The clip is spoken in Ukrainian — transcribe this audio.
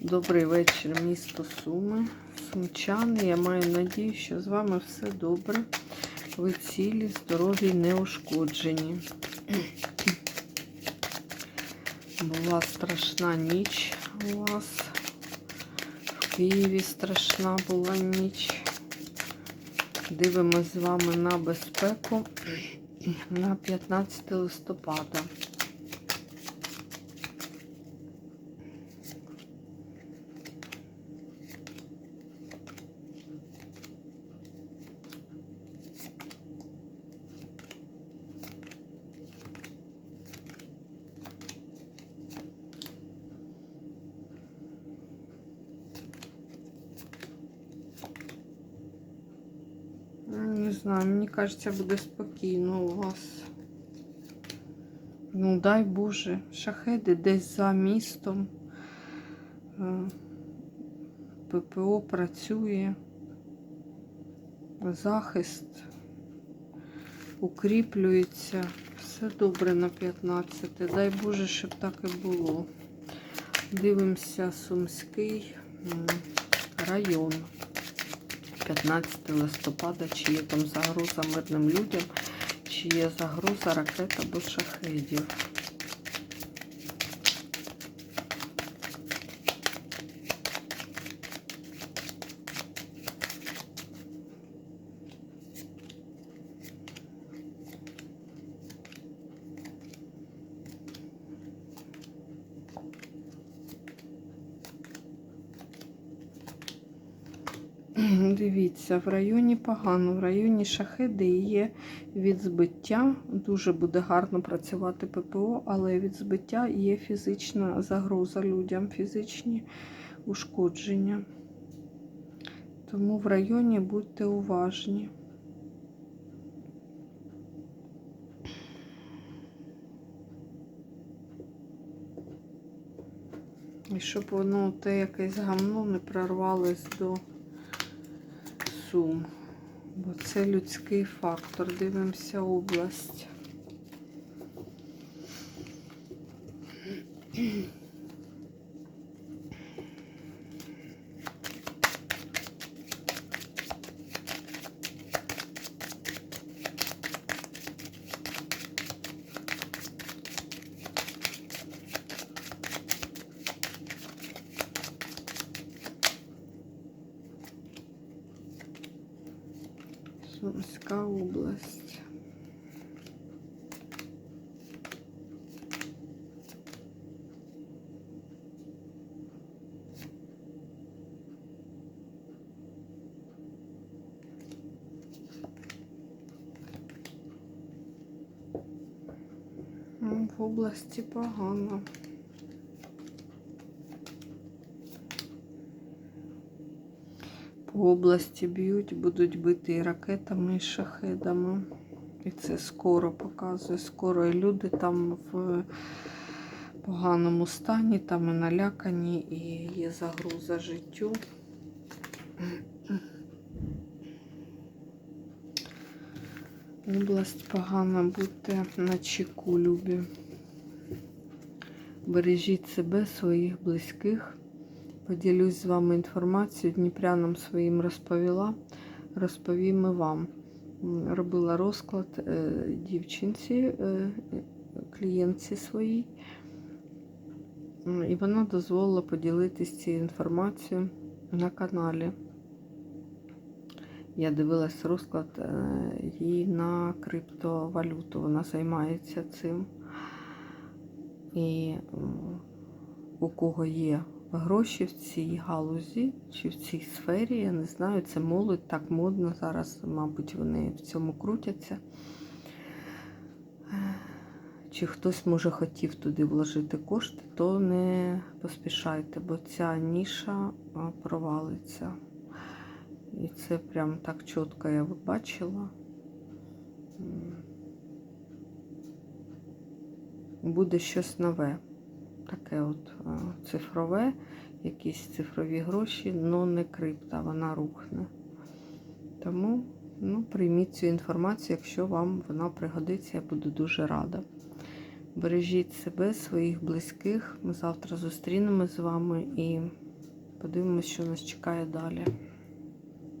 Добрий вечір, місто Суми. Сумчани. Я маю надію, що з вами все добре. Ви цілі, здорові, неушкоджені. Була страшна ніч у вас. В Києві страшна була ніч. Дивимось з вами на безпеку на 15 листопада. Не знаю, мені кажеться, буде спокійно у вас. Ну, дай Боже, шахеди десь за містом. Е, ППО працює. Захист укріплюється. Все добре на 15. Дай Боже, щоб так і було. Дивимося Сумський район. 15 листопада, чи є там загроза мирним людям, чи є загроза ракет або шахедів. Дивіться, в районі погано, в районі шахеди є від збиття. Дуже буде гарно працювати ППО, але від збиття є фізична загроза людям, фізичні ушкодження. Тому в районі будьте уважні. І щоб воно те якесь гамно не прорвалось до сум. Бо це людський фактор. Дивимося область. Сумська область. В області погано. Області б'ють, будуть бити і ракетами, і шахедами. І це скоро показує. Скоро і люди там в поганому стані, там і налякані, і є загроза життю. Область погана, будьте на чеку, любі. Бережіть себе, своїх близьких. Поділюсь з вами інформацією, Дніпрянам своїм розповіла, розповім і вам. Робила розклад е, дівчинці, е, клієнтці своїй, і вона дозволила поділитися цією інформацією на каналі. Я дивилась розклад е, їй на криптовалюту. Вона займається цим. І у кого є гроші в цій галузі чи в цій сфері, я не знаю, це молодь так модно зараз, мабуть, вони в цьому крутяться. Чи хтось, може, хотів туди вложити кошти, то не поспішайте, бо ця ніша провалиться. І це прям так чітко я бачила. Буде щось нове таке от цифрове, якісь цифрові гроші, але не крипта, вона рухне. Тому ну, прийміть цю інформацію, якщо вам вона пригодиться, я буду дуже рада. Бережіть себе, своїх близьких. Ми завтра зустрінемось з вами і Подивимось, що нас чекає далі.